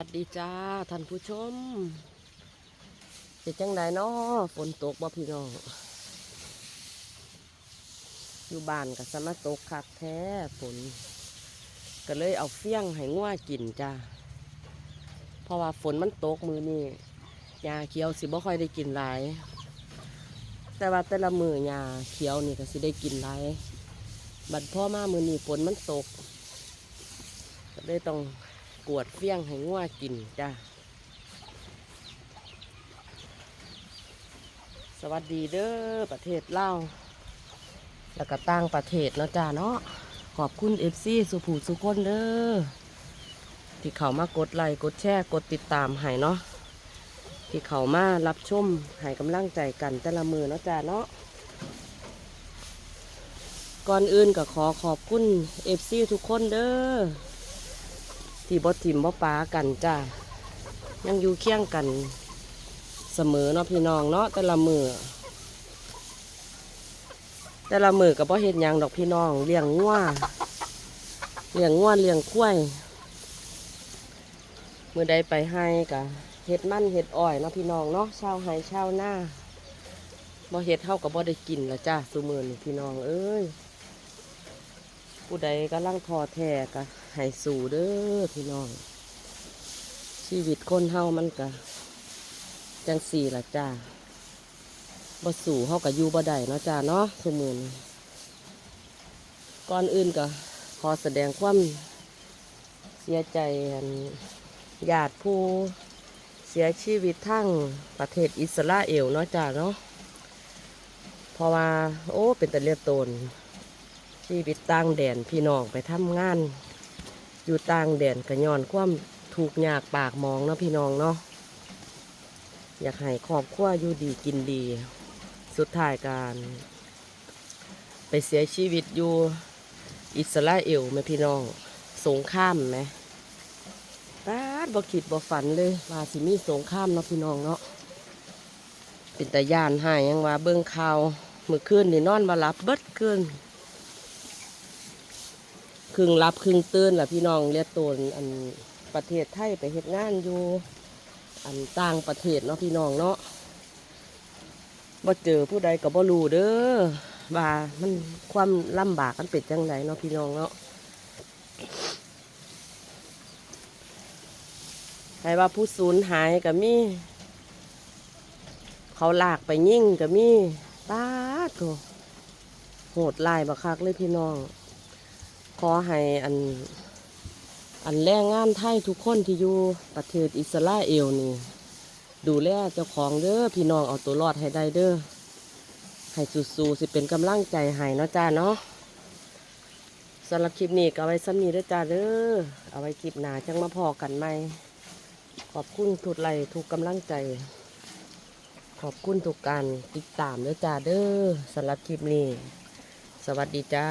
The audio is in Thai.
สวัสดีจ้าท่านผู้ชมเป็นจังไดเนาะฝนตกบ่พี่น้องอยู่บ้านกับสมาตกคักแท้ฝน ก็เลยเอาเฟี้ยงให้งัวกินจ้าเพราะว่าฝนมันตกมือนี่ยาเขียวสิบ่ค่อยได้กินหลาย แต่ว่าแต่ละมือยาเขียวนี่ก็สิได้กินหลายบัดพ่อมามือนี่ฝนมันตกก็เลยต้อง กวดเฟี้ยงให้งัวกินจ้าสวัสดีเด้อประเทศเลาแล้วก็ต่างประเทศเนาะจ้าเนาะขอบคุณเอฟซีสุภูสุคนเด้อที่เขามากดไลค์กดแชร์กดติดตามให้เนาะที่เขามารับชมให้กำลังใจกันแต่ละมือเนาะจ้าเนาะก่อนอื่นก็ขอขอบคุณเอฟซีทุกคนเด้อ ที่บ่ทิมบ่ปากันจ้ายังอยู่เคียงกันเสมอเนาะพี่น้องเนาะแต่ละมือแต่ละมือกับบ่เฮ็ดยังดอกพี่น้องเลี้ยงงัวเลี้ยงงัวเลี้ยงควายมือใดไปให้กะเฮ็ดมันเฮ็ดอ้อยเนาะพี่น้องเนาะชาวไห้ชาวหน้าบ่เฮ็ดเท่ากับบ่ได้กินละจ้าสุมือนี่พี่น้องเอ้ย ผู้ใดกำลังทอแท้ก็ให้สู่เด้อพี่น้อง ชีวิตคนเฮามันก็จังสี่ละจ้าบ่สู่เฮาก็อยู่บ่ได้เนาะจ้าเนาะสมือนก่อนอื่นก็ขอแสดงความเสียใจอันญาติผู้เสียชีวิตทั้งประเทศอิสราเอลเนาะจ้าเนาะเพราะว่า โอ้ เป็นแต่เลือดตน ชีวิตต่างแดนพี่น้องไปทำงาน อยู่ต่างแดนกระยอนความถูกยากปากมองเนาะพี่น้องเนาะอยากให้ครอบครัวอยู่ดีกินดี สุดท้ายการ ไปเสียชีวิตอยู่อิสราเอลไหมพี่น้องสงครามไหมป้าดบ่คิดบ่ฝันเลยว่าสิมีสงครามเนาะพี่น้องเนาะเป็นต่ย่านหายยังว่าเบิ่งข่าวเมื่อคืนนี่นอนมาหลับเบิดคืน รึ่งรับครึ่งตื่นล่ะพี่น้องเรียตนอันประเทศไทยไปเฮ็ดงานอยู่ อันต่างประเทศเนาะพี่น้องเนาะบ่เจอผู้ใดก็บ่รู้เด้อว่ามันความลำบากมันเป็นจังไดเนาะพี่น้องเนาะใครว่าผู้สูญหายก็มีเขาลากไปยิ่งก็มีป้าดโถโหดลายบักคักเลยพี่น้อง ขอให้อัน อันแรงงานไทยทุกคนที่อยู่ประเทศอิสราเอลนี่ ดูแลเจ้าของเด้อพี่น้องเอาตัวรอดให้ได้เด้อให้สู้ๆสิเป็นกำลังใจให้เนาะจ้าเนาะสำหรับคลิปนี้ก็เอาไว้ซ้ำนี้เด้อจ้าเด้อเอาไว้คลิปหน้าจังมาพอกันไหมขอบคุณทุกไลทุกกำลังใจ ขอบคุณทุกการติดตามเด้อจ้าเด้อสำหรับคลิปนี้ สวัสดีจ้า